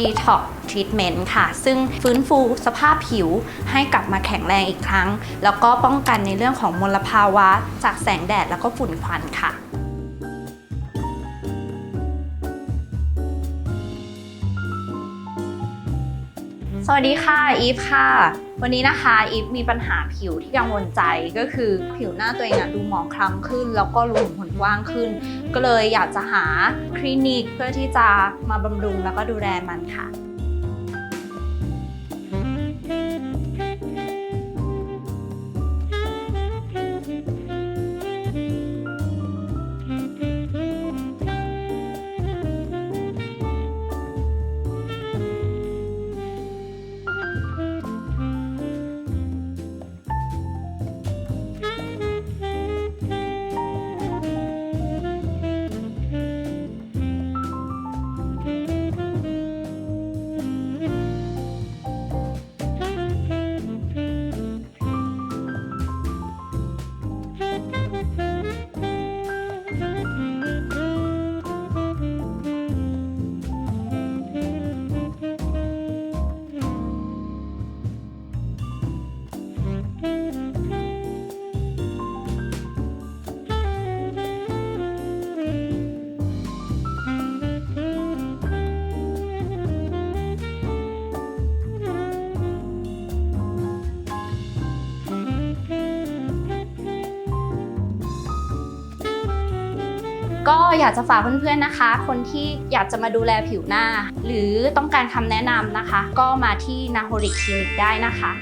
Detox Treatment ค่ะ ซึ่งฟื้นฟูสภาพผิวให้กลับมาแข็งแรงอีกครั้ง แล้วก็ป้องกันในเรื่องของมลภาวะ จากแสงแดดแล้วก็ฝุ่นควันค่ะ สวัสดีค่ะอีฟค่ะ วันนี้นะคะอีฟมีปัญหาผิวที่กังวลใจก็คือผิวหน้าตัวเองอะดูหมองคล้ำขึ้น แล้วก็รูขุมขนกว้างขึ้น ก็เลยอยากจะหาคลินิกเพื่อที่จะมาบำรุงแล้วก็ดูแลมันค่ะ ก็อยากจะฝากเพื่อนๆนะคะ คนที่อยากจะมาดูแลผิวหน้า หรือต้องการคำแนะนำนะคะ ก็มาที่นาโฮริคลินิกได้นะคะ